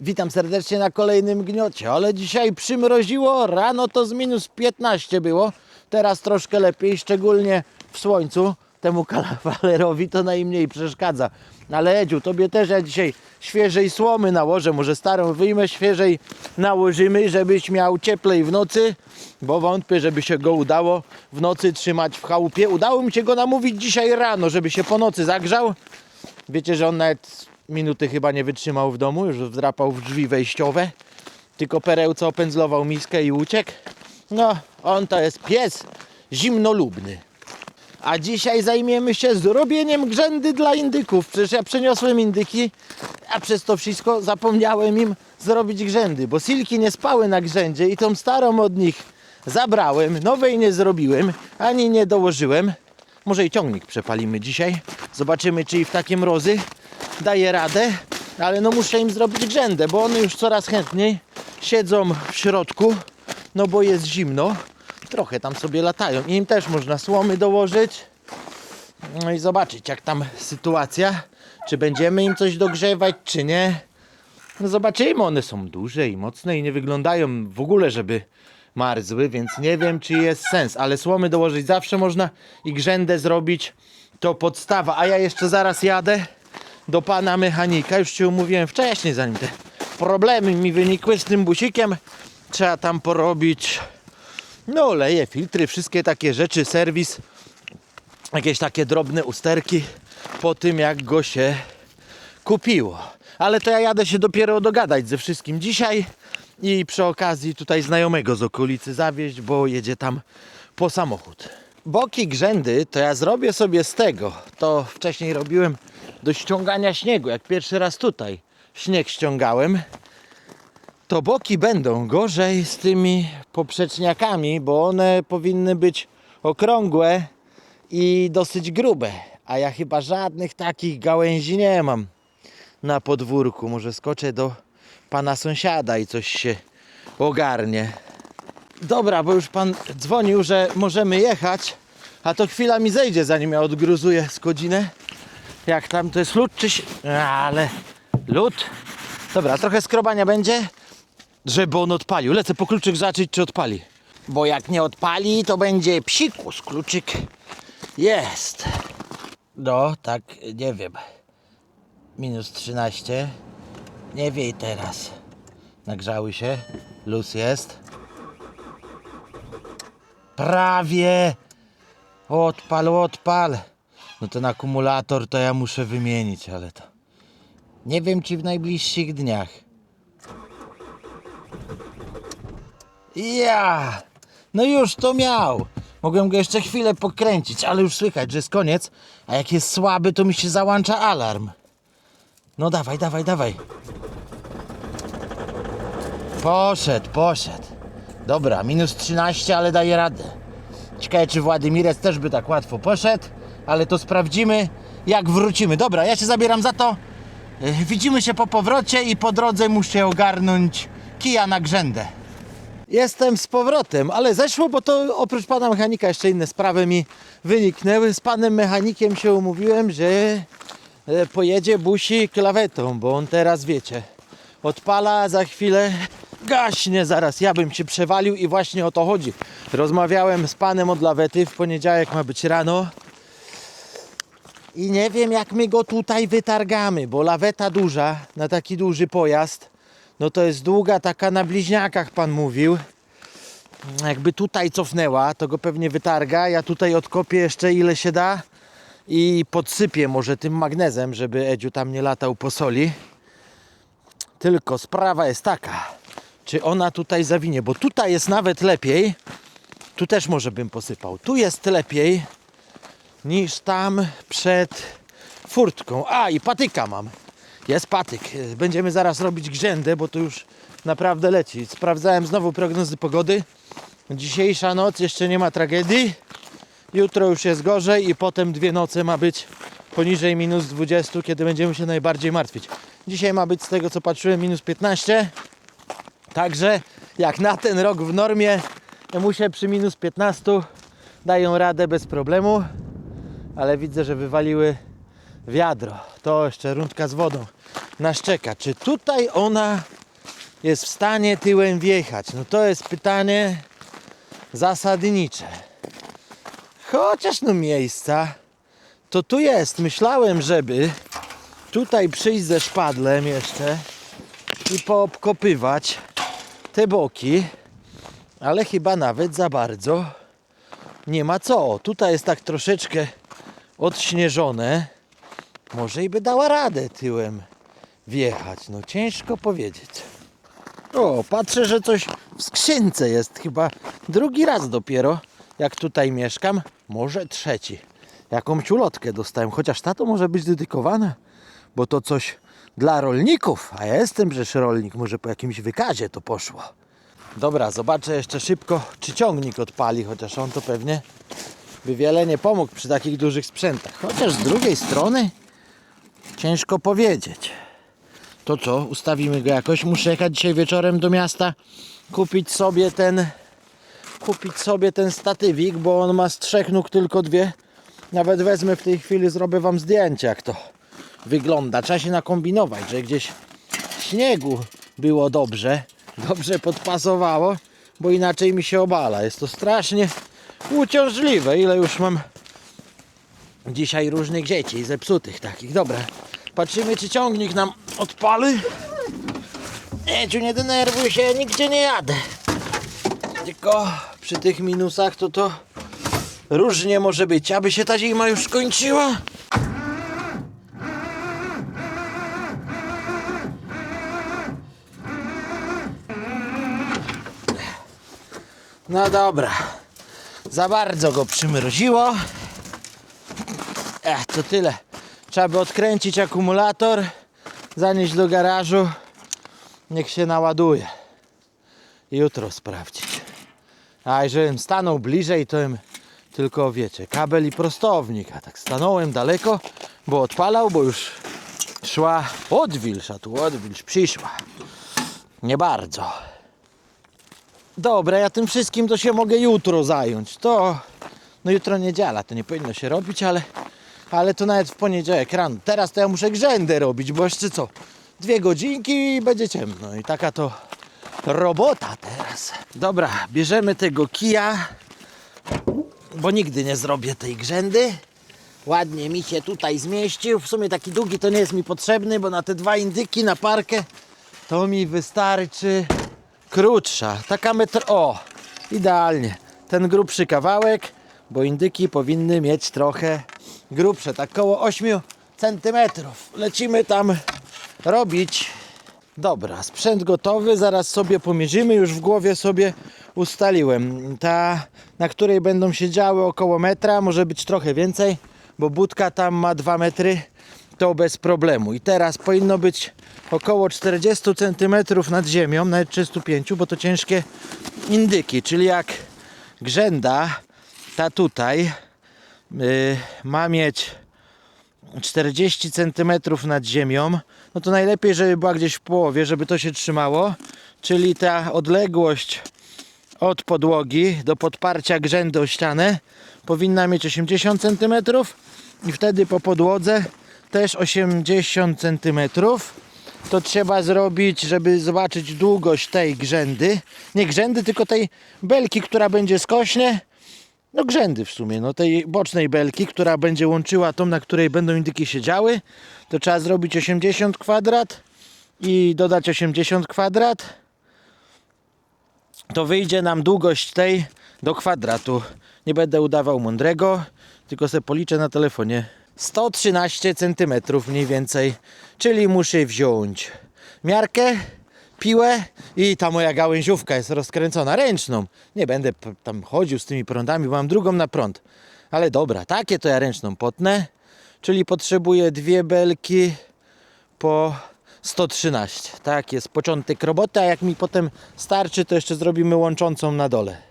Witam serdecznie na kolejnym gniocie, ale dzisiaj przymroziło, rano to z minus 15 było, teraz troszkę lepiej, szczególnie w słońcu, temu kawalerowi to najmniej przeszkadza. Ale Edziu, tobie też ja dzisiaj świeżej słomy nałożę, może starą wyjmę, świeżej nałożymy, żebyś miał cieplej w nocy, bo wątpię, żeby się go udało w nocy trzymać w chałupie. Udało mi się go namówić dzisiaj rano, żeby się po nocy zagrzał, Wiecie, że on nawet minuty chyba nie wytrzymał w domu, już wdrapał w drzwi wejściowe. Tylko perełce opędzlował miskę i uciekł. No, on to jest pies zimnolubny. A dzisiaj zajmiemy się zrobieniem grzędy dla indyków. Przecież ja przeniosłem indyki, a przez to wszystko zapomniałem im zrobić grzędy, bo silki nie spały na grzędzie i tą starą od nich zabrałem, nowej nie zrobiłem, ani nie dołożyłem. Może i ciągnik przepalimy dzisiaj. Zobaczymy, czy i w takie mrozy daje radę. Ale no muszę im zrobić grzędę, bo one już coraz chętniej siedzą w środku, no bo jest zimno. Trochę tam sobie latają. I im też można słomy dołożyć. No i zobaczyć, jak tam sytuacja. Czy będziemy im coś dogrzewać, czy nie. No zobaczymy, one są duże i mocne i nie wyglądają w ogóle, żeby marzły, więc nie wiem, czy jest sens, ale słomy dołożyć zawsze można i grzędę zrobić to podstawa, a ja jeszcze zaraz jadę do pana mechanika, już ci umówiłem wcześniej, zanim te problemy mi wynikły z tym busikiem, trzeba tam porobić no oleje, filtry, wszystkie takie rzeczy, serwis, jakieś takie drobne usterki po tym jak go się kupiło. Ale to ja jadę się dopiero dogadać ze wszystkim dzisiaj i przy okazji tutaj znajomego z okolicy zawieźć, bo jedzie tam po samochód. Boki grzędy to ja zrobię sobie z tego. To wcześniej robiłem do ściągania śniegu, jak pierwszy raz tutaj śnieg ściągałem. To boki będą gorzej z tymi poprzeczniakami, bo one powinny być okrągłe i dosyć grube. A ja chyba żadnych takich gałęzi nie mam na podwórku. Może skoczę do pana sąsiada i coś się ogarnie. Dobra, bo już pan dzwonił, że możemy jechać, a to chwila mi zejdzie, zanim ja odgruzuję z godzinę. Jak tam to jest lód czy się... Ale lód? Dobra, trochę skrobania będzie, żeby on odpalił. Lecę po kluczyk zobaczyć, czy odpali. Bo jak nie odpali, to będzie psikus. Kluczyk jest. No, tak, nie wiem. Minus 13. Nie wiej teraz. Nagrzały się. Luz jest. Prawie. Odpal, odpal. No ten akumulator to ja muszę wymienić, ale to. Nie wiem, czy w najbliższych dniach. Ja! No już to miał. Mogłem go jeszcze chwilę pokręcić, ale już słychać, że jest koniec. A jak jest słaby, to mi się załącza alarm. No dawaj, dawaj, dawaj. Poszedł, poszedł. Dobra, minus 13, ale daje radę. Ciekawe, czy Władimirec też by tak łatwo poszedł, ale to sprawdzimy, jak wrócimy. Dobra, ja się zabieram za to. Yy, Widzimy się po powrocie i po drodze muszę ogarnąć kija na grzędę. Jestem z powrotem, ale zeszło, bo to oprócz pana mechanika jeszcze inne sprawy mi wyniknęły. Z panem mechanikiem się umówiłem, że e, pojedzie busi klawetą, bo on teraz wiecie, odpala, za chwilę gaśnie zaraz. Ja bym się przewalił i właśnie o to chodzi. Rozmawiałem z panem od lawety, w poniedziałek ma być rano. I nie wiem jak my go tutaj wytargamy, bo laweta duża, na taki duży pojazd, no to jest długa taka na bliźniakach pan mówił. Jakby tutaj cofnęła, to go pewnie wytarga. Ja tutaj odkopię jeszcze ile się da i podsypię może tym magnezem, żeby Edziu tam nie latał po soli. Tylko sprawa jest taka, czy ona tutaj zawinie, bo tutaj jest nawet lepiej. Tu też może bym posypał. Tu jest lepiej niż tam przed furtką. A i patyka mam. Jest patyk. Będziemy zaraz robić grzędę, bo to już naprawdę leci. Sprawdzałem znowu prognozy pogody. Dzisiejsza noc jeszcze nie ma tragedii. Jutro już jest gorzej i potem dwie noce ma być poniżej minus 20, kiedy będziemy się najbardziej martwić. Dzisiaj ma być z tego co patrzyłem minus 15. Także jak na ten rok w normie muszę przy minus 15 dają radę bez problemu. Ale widzę, że wywaliły wiadro. To jeszcze rundka z wodą nas czeka. Czy tutaj ona jest w stanie tyłem wjechać? No to jest pytanie zasadnicze. Chociaż no miejsca to tu jest. Myślałem, żeby tutaj przyjść ze szpadlem jeszcze i poobkopywać te boki, ale chyba nawet za bardzo nie ma co. Tutaj jest tak troszeczkę odśnieżone. Może i by dała radę tyłem wjechać. No ciężko powiedzieć. O, patrzę, że coś w skrzynce jest. Chyba drugi raz dopiero, jak tutaj mieszkam. Może trzeci. Jakąś ulotkę dostałem, chociaż ta to może być dedykowana, bo to coś dla rolników. A ja jestem przecież rolnik, może po jakimś wykazie to poszło. Dobra, zobaczę jeszcze szybko, czy ciągnik odpali, chociaż on to pewnie by wiele nie pomógł przy takich dużych sprzętach. Chociaż z drugiej strony ciężko powiedzieć. To co, ustawimy go jakoś. Muszę jechać dzisiaj wieczorem do miasta, kupić sobie ten kupić sobie ten statywik, bo on ma z trzech nóg tylko dwie. Nawet wezmę w tej chwili, zrobię wam zdjęcie jak to wygląda. Trzeba się nakombinować, że gdzieś śniegu było dobrze, dobrze podpasowało, bo inaczej mi się obala. Jest to strasznie uciążliwe. Ile już mam dzisiaj różnych dzieci zepsutych takich. Dobra, patrzymy czy ciągnik nam odpali. Eciu, nie denerwuj się, nigdzie nie jadę. Tylko przy tych minusach to to różnie może być. Aby się ta zima już skończyła. No dobra. Za bardzo go przymroziło. Ech, to tyle. Trzeba by odkręcić akumulator, zanieść do garażu. Niech się naładuje. Jutro sprawdzić. A żebym stanął bliżej, to bym tylko wiecie, kabel i prostownik. A tak stanąłem daleko, bo odpalał, bo już szła odwilż, a tu odwilż przyszła. Nie bardzo. Dobra, ja tym wszystkim to się mogę jutro zająć. To, no jutro niedziela, to nie powinno się robić, ale, ale to nawet w poniedziałek rano. Teraz to ja muszę grzędę robić, bo jeszcze co? Dwie godzinki i będzie ciemno. I taka to robota teraz. Dobra, bierzemy tego kija, bo nigdy nie zrobię tej grzędy. Ładnie mi się tutaj zmieścił. W sumie taki długi to nie jest mi potrzebny, bo na te dwa indyki, na parkę, to mi wystarczy krótsza. Taka metr... O, idealnie. Ten grubszy kawałek, bo indyki powinny mieć trochę grubsze, tak koło 8 centymetrów. Lecimy tam robić. Dobra, sprzęt gotowy, zaraz sobie pomierzymy, już w głowie sobie ustaliłem. Ta, na której będą się działy około metra, może być trochę więcej, bo budka tam ma 2 metry, to bez problemu. I teraz powinno być około 40 cm nad ziemią, nawet 35, bo to ciężkie indyki, czyli jak grzęda, ta tutaj yy, ma mieć 40 cm nad ziemią, no to najlepiej, żeby była gdzieś w połowie, żeby to się trzymało. Czyli ta odległość od podłogi do podparcia grzędu o ścianę powinna mieć 80 cm i wtedy po podłodze też 80 cm. To trzeba zrobić, żeby zobaczyć długość tej grzędy. Nie grzędy, tylko tej belki, która będzie skośnie no grzędy w sumie, no tej bocznej belki, która będzie łączyła tą, na której będą indyki siedziały, to trzeba zrobić 80 kwadrat i dodać 80 kwadrat. To wyjdzie nam długość tej do kwadratu. Nie będę udawał mądrego, tylko sobie policzę na telefonie. 113 cm mniej więcej, czyli muszę wziąć miarkę, piłę i ta moja gałęziówka jest rozkręcona ręczną. Nie będę tam chodził z tymi prądami, bo mam drugą na prąd. Ale dobra, takie to ja ręczną potnę, czyli potrzebuję dwie belki po 113. Tak jest początek roboty, a jak mi potem starczy, to jeszcze zrobimy łączącą na dole.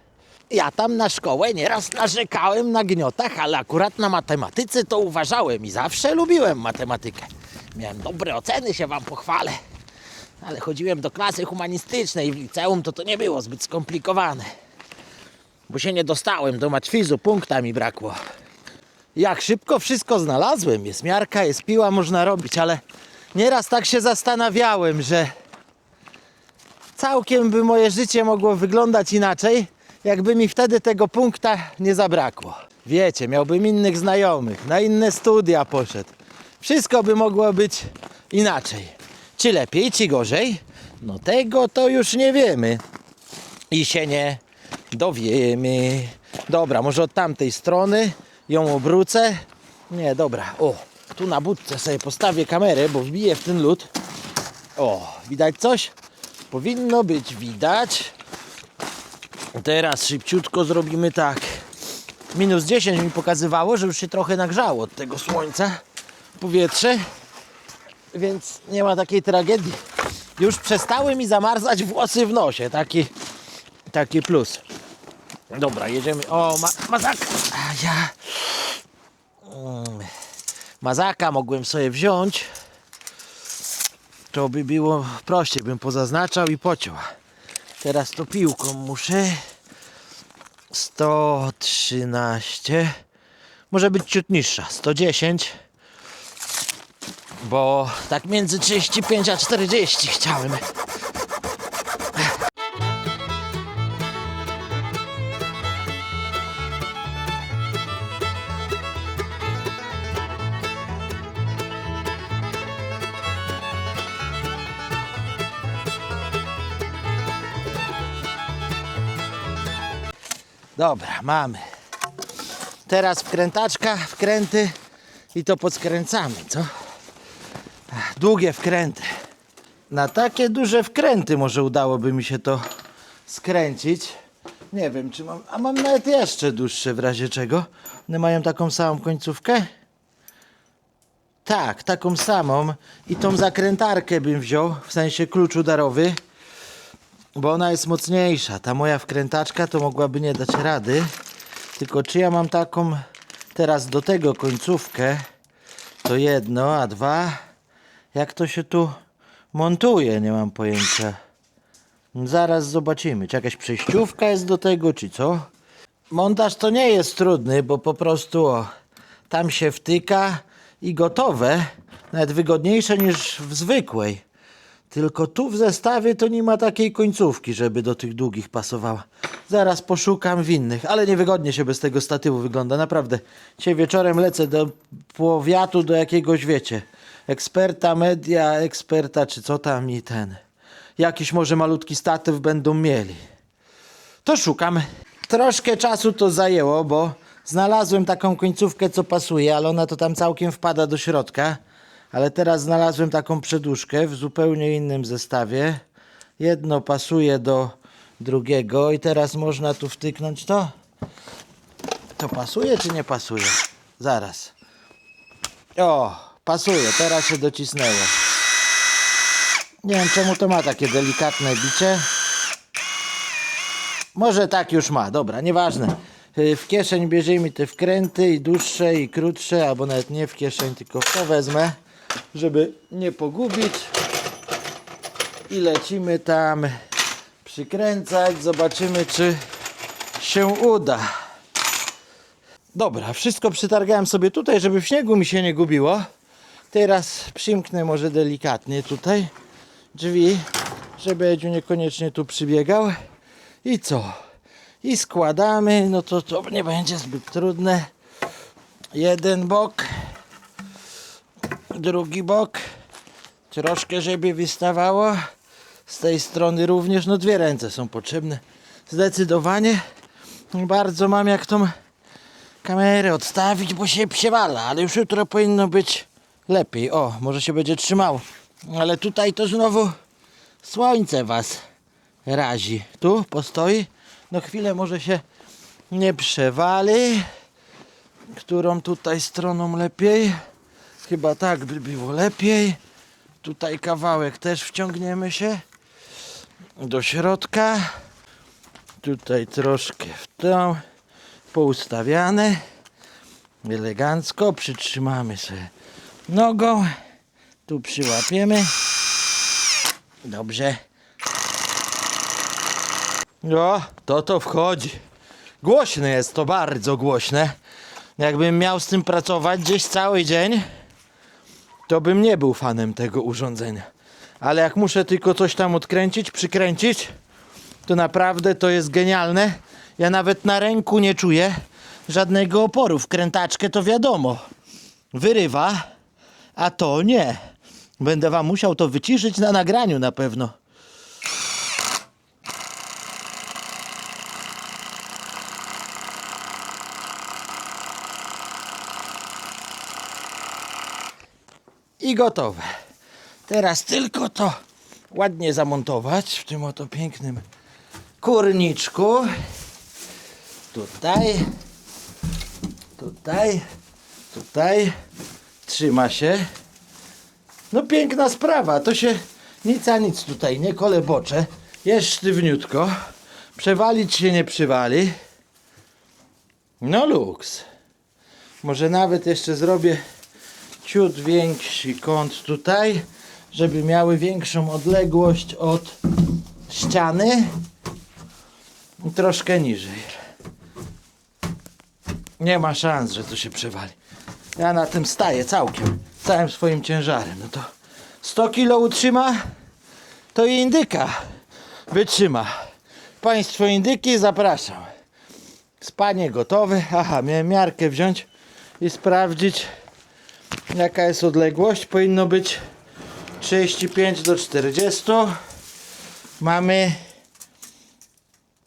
Ja tam na szkołę nieraz narzekałem na gniotach, ale akurat na matematyce to uważałem i zawsze lubiłem matematykę. Miałem dobre oceny, się wam pochwalę. Ale chodziłem do klasy humanistycznej w liceum, to to nie było zbyt skomplikowane. Bo się nie dostałem do matwizu, punkta mi brakło. Jak szybko wszystko znalazłem. Jest miarka, jest piła, można robić, ale nieraz tak się zastanawiałem, że całkiem by moje życie mogło wyglądać inaczej, jakby mi wtedy tego punkta nie zabrakło. Wiecie, miałbym innych znajomych, na inne studia poszedł. Wszystko by mogło być inaczej. Czy lepiej, czy gorzej? No tego to już nie wiemy. I się nie dowiemy. Dobra, może od tamtej strony ją obrócę. Nie, dobra. O, tu na budce sobie postawię kamerę, bo wbiję w ten lód. O, widać coś? Powinno być widać. Teraz szybciutko zrobimy tak. Minus 10 mi pokazywało, że już się trochę nagrzało od tego słońca powietrze, więc nie ma takiej tragedii. Już przestały mi zamarzać włosy w nosie. Taki, taki plus. Dobra, jedziemy. O, ma, mazaka. A ja. Mm, Mazaka mogłem sobie wziąć. To by było prościej, bym pozaznaczał i pociął. Teraz to piłką muszę. 113. Może być ciut niższa. 110. Bo tak między 35 a 40 chciałem. Dobra, mamy. Teraz wkrętaczka, wkręty i to podskręcamy, co? Długie wkręty. Na takie duże wkręty może udałoby mi się to skręcić. Nie wiem, czy mam. A mam nawet jeszcze dłuższe w razie czego. One mają taką samą końcówkę? Tak, taką samą. I tą zakrętarkę bym wziął, w sensie klucz udarowy. Bo ona jest mocniejsza. Ta moja wkrętaczka to mogłaby nie dać rady. Tylko czy ja mam taką teraz do tego końcówkę, to jedno, a dwa, jak to się tu montuje, nie mam pojęcia. Zaraz zobaczymy, czy jakaś przejściówka jest do tego, czy co. Montaż to nie jest trudny, bo po prostu o, tam się wtyka i gotowe. Nawet wygodniejsze niż w zwykłej. Tylko tu w zestawie to nie ma takiej końcówki, żeby do tych długich pasowała. Zaraz poszukam w innych, ale niewygodnie się bez tego statywu wygląda, naprawdę. Dzisiaj wieczorem lecę do powiatu, do jakiegoś, wiecie, eksperta, media, eksperta, czy co tam i ten. Jakiś może malutki statyw będą mieli. To szukam. Troszkę czasu to zajęło, bo znalazłem taką końcówkę, co pasuje, ale ona to tam całkiem wpada do środka. Ale teraz znalazłem taką przeduszkę w zupełnie innym zestawie. Jedno pasuje do drugiego i teraz można tu wtyknąć to. To pasuje czy nie pasuje? Zaraz. O, pasuje, teraz się docisnęło. Nie wiem czemu to ma takie delikatne bicie. Może tak już ma, dobra, nieważne. Y, W kieszeń bierzemy te wkręty i dłuższe i krótsze, albo nawet nie w kieszeń, tylko w to wezmę, żeby nie pogubić. I lecimy tam przykręcać, zobaczymy czy się uda. Dobra, wszystko przytargałem sobie tutaj, żeby w śniegu mi się nie gubiło. Teraz przymknę może delikatnie tutaj drzwi, żeby Edziu niekoniecznie tu przybiegał. I co? I składamy, no to to nie będzie zbyt trudne. Jeden bok, drugi bok, troszkę żeby wystawało. Z tej strony również, no dwie ręce są potrzebne. Zdecydowanie bardzo mam jak tą kamerę odstawić, bo się przewala, ale już jutro powinno być lepiej. O, może się będzie trzymało. Ale tutaj to znowu słońce was razi. Tu postoi. No chwilę może się nie przewali. Którą tutaj stroną lepiej? Chyba tak by było lepiej. Tutaj kawałek też wciągniemy się do środka. Tutaj troszkę w tą poustawiane. Elegancko przytrzymamy sobie nogą. Tu przyłapiemy. Dobrze. O, to to wchodzi. Głośne jest to, bardzo głośne. Jakbym miał z tym pracować gdzieś cały dzień, to bym nie był fanem tego urządzenia. Ale jak muszę tylko coś tam odkręcić, przykręcić, to naprawdę to jest genialne. Ja nawet na ręku nie czuję żadnego oporu. W krętaczkę to wiadomo, wyrywa, a to nie. Będę wam musiał to wyciszyć na nagraniu na pewno. I gotowe. Teraz tylko to ładnie zamontować w tym oto pięknym kurniczku. Tutaj, tutaj, tutaj. Trzyma się. No piękna sprawa, to się nic a nic tutaj nie kolebocze. Jest sztywniutko. Przewalić się nie przywali. No luks. Może nawet jeszcze zrobię ciut większy kąt tutaj, żeby miały większą odległość od ściany i troszkę niżej. Nie ma szans, że to się przewali. Ja na tym staję całkiem, całym swoim ciężarem. No to 100 kilo utrzyma, to i indyka wytrzyma. Państwo indyki zapraszam. Spanie gotowe. Aha, miałem miarkę wziąć i sprawdzić jaka jest odległość. Powinno być 35 do 40. Mamy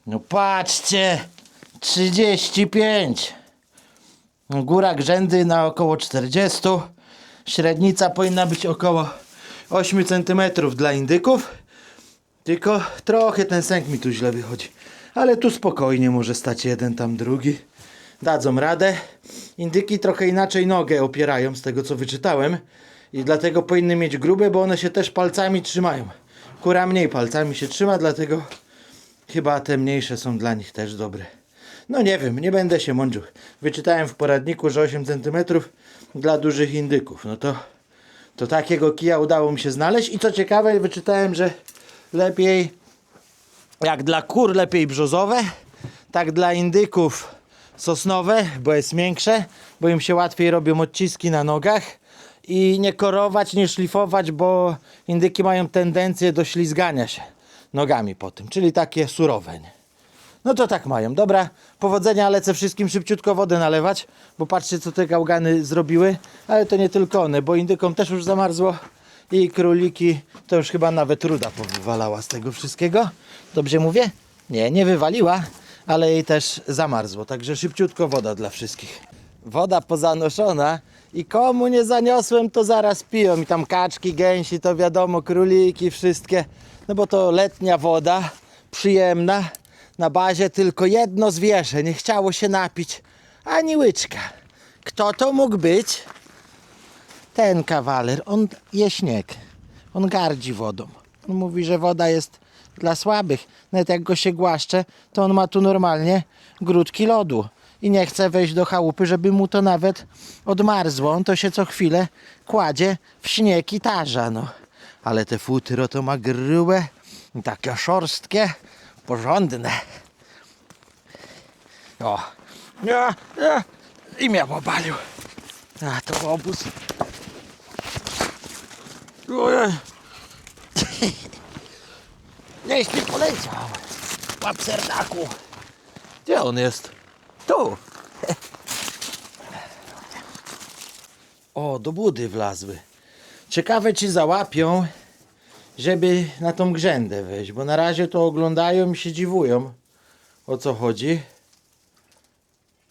no patrzcie 35. Góra grzędy na około 40. Średnica powinna być około 8 cm dla indyków. Tylko trochę ten sęk mi tu źle wychodzi. Ale tu spokojnie może stać jeden, tam drugi. Dadzą radę. Indyki trochę inaczej nogę opierają z tego co wyczytałem. I dlatego powinny mieć grube, bo one się też palcami trzymają. Kura mniej palcami się trzyma, dlatego chyba te mniejsze są dla nich też dobre. No nie wiem, nie będę się mądrzył. Wyczytałem w poradniku, że 8 cm dla dużych indyków. No to, to takiego kija udało mi się znaleźć. I co ciekawe, wyczytałem, że lepiej jak dla kur lepiej brzozowe, tak dla indyków sosnowe, bo jest miększe, bo im się łatwiej robią odciski na nogach i nie korować, nie szlifować, bo indyki mają tendencję do ślizgania się nogami po tym, czyli takie surowe. Nie? No to tak mają. Dobra, powodzenia, lecę wszystkim szybciutko wodę nalewać, bo patrzcie co te gałgany zrobiły, ale to nie tylko one, bo indykom też już zamarzło i króliki to już chyba nawet ruda powywalała z tego wszystkiego. Dobrze mówię? Nie, nie wywaliła, ale jej też zamarzło, także szybciutko woda dla wszystkich. Woda pozanoszona i komu nie zaniosłem, to zaraz piją. I tam kaczki, gęsi, to wiadomo, króliki, wszystkie. No bo to letnia woda, przyjemna. Na bazie tylko jedno zwierzę, nie chciało się napić, ani łyczka. Kto to mógł być? Ten kawaler, on je śnieg. On gardzi wodą. On mówi, że woda jest dla słabych. Nawet jak go się głaszcze, to on ma tu normalnie grudki lodu. I nie chce wejść do chałupy, żeby mu to nawet odmarzło. On to się co chwilę kładzie w śnieg i tarza, no. Ale te futro to ma grube, takie szorstkie, porządne. O, ja, ja. i mnie popalił. A, to obóz. Ojej. Nieś mi poleciał. Łap serdaku. Gdzie on jest? Tu. O, do budy wlazły. Ciekawe, czy załapią, żeby na tą grzędę wejść, bo na razie to oglądają i się dziwują, o co chodzi.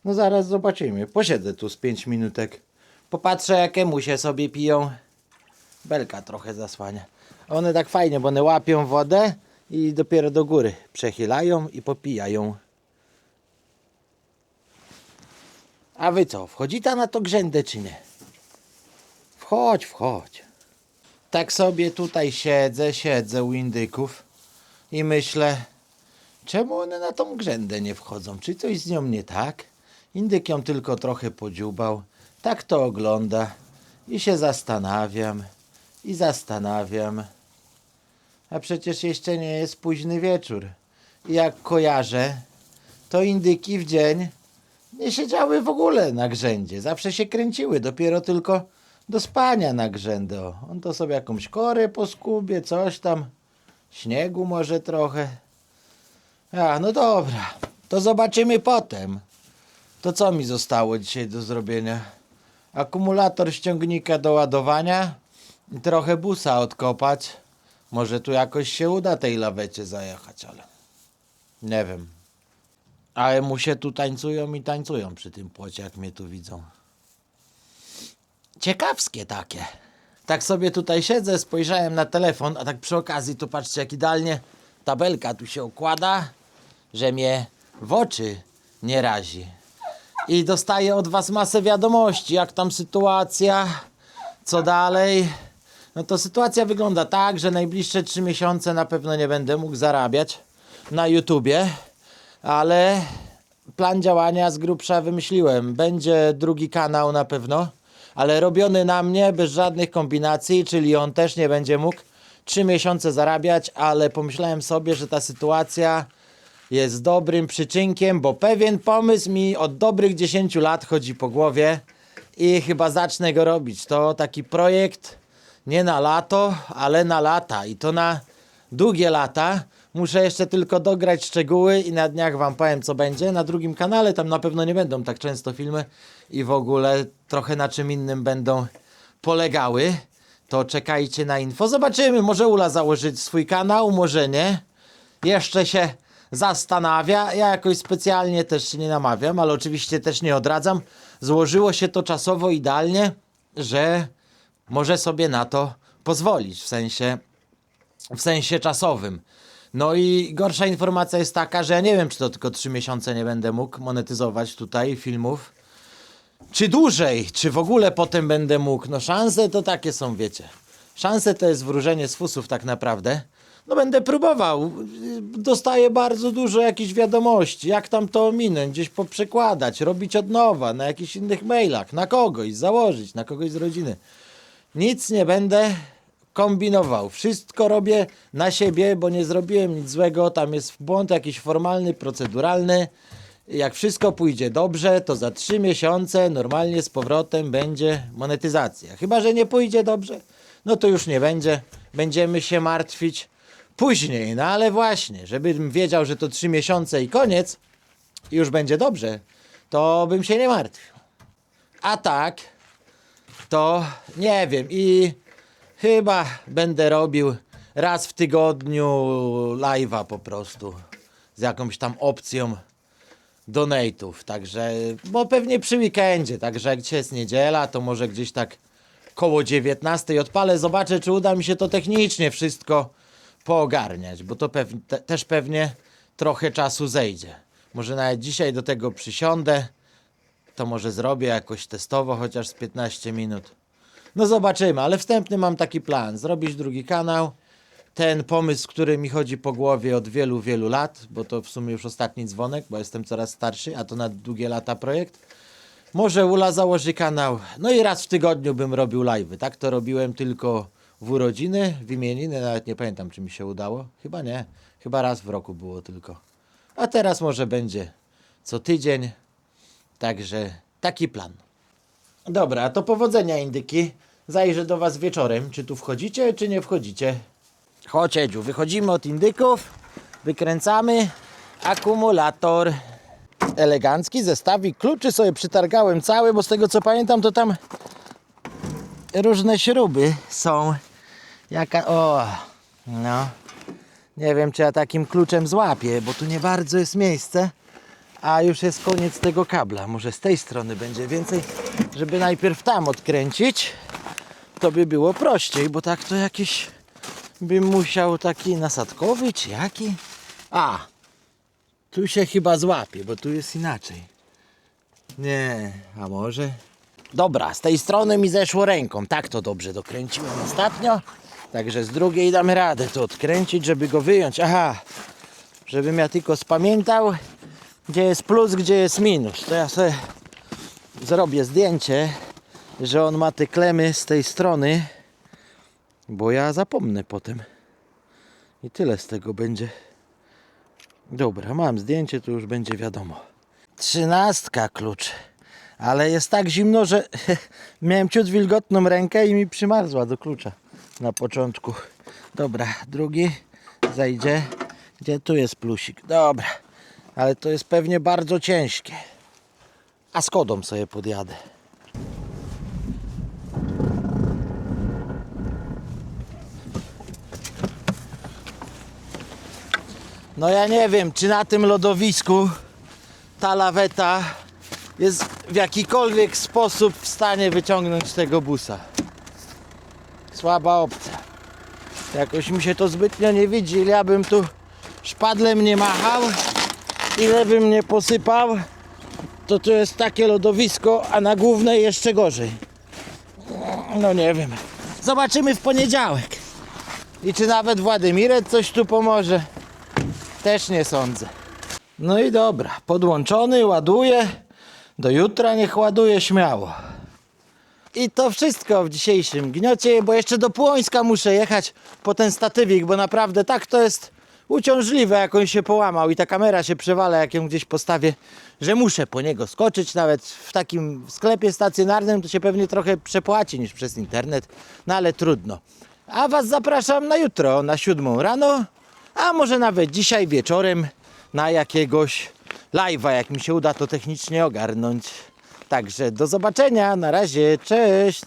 No zaraz zobaczymy. Posiedzę tu z 5 minutek. Popatrzę, jakiemu się sobie piją. Belka trochę zasłania. One tak fajnie, bo one łapią wodę i dopiero do góry przechylają i popijają. A wy co, wchodzi ta na to grzędę czy nie? Wchodź, wchodź. Tak sobie tutaj siedzę, siedzę u indyków i myślę, czemu one na tą grzędę nie wchodzą? Czy coś z nią nie tak? Indyk ją tylko trochę podziubał, tak to ogląda i się zastanawiam i zastanawiam. A przecież jeszcze nie jest późny wieczór. I jak kojarzę, to indyki w dzień nie siedziały w ogóle na grzędzie. Zawsze się kręciły, dopiero tylko do spania na grzędę. On to sobie jakąś korę po skubie, coś tam, śniegu może trochę. A, no dobra, to zobaczymy potem. To co mi zostało dzisiaj do zrobienia? Akumulator ściągnika do ładowania i trochę busa odkopać. Może tu jakoś się uda tej lawecie zajechać, ale nie wiem. Ale mu się tu tańcują i tańcują przy tym płocie, jak mnie tu widzą. Ciekawskie takie. Tak sobie tutaj siedzę, spojrzałem na telefon, a tak przy okazji to patrzcie jak idealnie tabelka tu się układa, że mnie w oczy nie razi. I dostaję od was masę wiadomości, jak tam sytuacja, co dalej. No to sytuacja wygląda tak, że najbliższe 3 miesiące na pewno nie będę mógł zarabiać na YouTubie, ale plan działania z grubsza wymyśliłem. Będzie drugi kanał na pewno, ale robiony na mnie bez żadnych kombinacji, czyli on też nie będzie mógł 3 miesiące zarabiać, ale pomyślałem sobie, że ta sytuacja jest dobrym przyczynkiem, bo pewien pomysł mi od dobrych 10 lat chodzi po głowie i chyba zacznę go robić. To taki projekt nie na lato, ale na lata i to na długie lata. Muszę jeszcze tylko dograć szczegóły i na dniach wam powiem co będzie. Na drugim kanale tam na pewno nie będą tak często filmy i w ogóle trochę na czym innym będą polegały. To czekajcie na info. Zobaczymy, może Ula założyć swój kanał, może nie jeszcze się zastanawia. Ja jakoś specjalnie też się nie namawiam, ale oczywiście też nie odradzam. Złożyło się to czasowo idealnie, że może sobie na to pozwolić w sensie w sensie czasowym. No i gorsza informacja jest taka, że ja nie wiem, czy to tylko 3 miesiące nie będę mógł monetyzować tutaj filmów. Czy dłużej, czy w ogóle potem będę mógł? No szanse to takie są, wiecie. Szanse to jest wróżenie z fusów tak naprawdę. No będę próbował. Dostaję bardzo dużo jakichś wiadomości. Jak tam to ominąć, gdzieś poprzekładać, robić od nowa, na jakichś innych mailach, na kogoś założyć, na kogoś z rodziny. Nic nie będę kombinował. Wszystko robię na siebie, bo nie zrobiłem nic złego. Tam jest błąd jakiś formalny, proceduralny. Jak wszystko pójdzie dobrze, to za trzy miesiące normalnie z powrotem będzie monetyzacja. Chyba, że nie pójdzie dobrze, no to już nie będzie. Będziemy się martwić później. No ale właśnie, żebym wiedział, że to trzy miesiące i koniec, i już będzie dobrze, to bym się nie martwił. A tak, to nie wiem i chyba będę robił raz w tygodniu live'a po prostu z jakąś tam opcją donate'ów, także, bo pewnie przy weekendzie, także jak dzisiaj jest niedziela, to może gdzieś tak koło 19 odpalę, zobaczę czy uda mi się to technicznie wszystko poogarniać, bo to te, też pewnie trochę czasu zejdzie. Może nawet dzisiaj do tego przysiądę, to może zrobię jakoś testowo, chociaż z 15 minut. No zobaczymy, ale wstępny mam taki plan. Zrobić drugi kanał. Ten pomysł, który mi chodzi po głowie od wielu, wielu lat, bo to w sumie już ostatni dzwonek, bo jestem coraz starszy, a to na długie lata projekt. Może Ula założy kanał. No i raz w tygodniu bym robił live'y. Tak to robiłem tylko w urodziny, w imieniny, nawet nie pamiętam, czy mi się udało. Chyba nie. Chyba raz w roku było tylko. A teraz może będzie co tydzień. Także taki plan. Dobra, to powodzenia indyki. Zajrzę do was wieczorem. Czy tu wchodzicie, czy nie wchodzicie? Chodź Edziu, wychodzimy od indyków, wykręcamy akumulator. Elegancki zestawik kluczy sobie przytargałem cały, bo z tego co pamiętam to tam różne śruby są. Jaka... O, no. Nie wiem czy ja takim kluczem złapię, bo tu nie bardzo jest miejsce. A już jest koniec tego kabla. Może z tej strony będzie więcej, żeby najpierw tam odkręcić. To by było prościej, bo tak to jakiś bym musiał taki nasadkowy czy jaki? A, tu się chyba złapie, bo tu jest inaczej. Nie, a może? Dobra, z tej strony mi zeszło ręką. Tak to dobrze dokręciłem ostatnio. Także z drugiej damy radę to odkręcić, żeby go wyjąć. Aha, żebym ja tylko spamiętał, gdzie jest plus, gdzie jest minus. To ja sobie zrobię zdjęcie, że on ma te klemy z tej strony, bo ja zapomnę potem. I tyle z tego będzie. Dobra, mam zdjęcie, to już będzie wiadomo. Trzynastka klucz. Ale jest tak zimno, że miałem ciut wilgotną rękę i mi przymarzła do klucza na początku. Dobra, drugi zajdzie. Gdzie tu jest plusik? Dobra, ale to jest pewnie bardzo ciężkie. A z kodą sobie podjadę. No ja nie wiem, czy na tym lodowisku ta laweta jest w jakikolwiek sposób w stanie wyciągnąć tego busa. Słaba opcja. Jakoś mi się to zbytnio nie widzi. Ile ja bym tu szpadlem nie machał, ile bym nie posypał, to to jest takie lodowisko, a na głównej jeszcze gorzej. No nie wiem. Zobaczymy w poniedziałek. I czy nawet Władimirec coś tu pomoże? Też nie sądzę. No i dobra, podłączony, ładuje. Do jutra niech ładuje śmiało. I to wszystko w dzisiejszym gniocie, bo jeszcze do Płońska muszę jechać po ten statywik, bo naprawdę tak to jest uciążliwe, jak on się połamał i ta kamera się przewala, jak ją gdzieś postawię, że muszę po niego skoczyć. Nawet w takim sklepie stacjonarnym to się pewnie trochę przepłaci niż przez internet, no ale trudno. A Was zapraszam na jutro, na siódmą rano, a może nawet dzisiaj wieczorem na jakiegoś live'a, jak mi się uda to technicznie ogarnąć. Także do zobaczenia, na razie, cześć!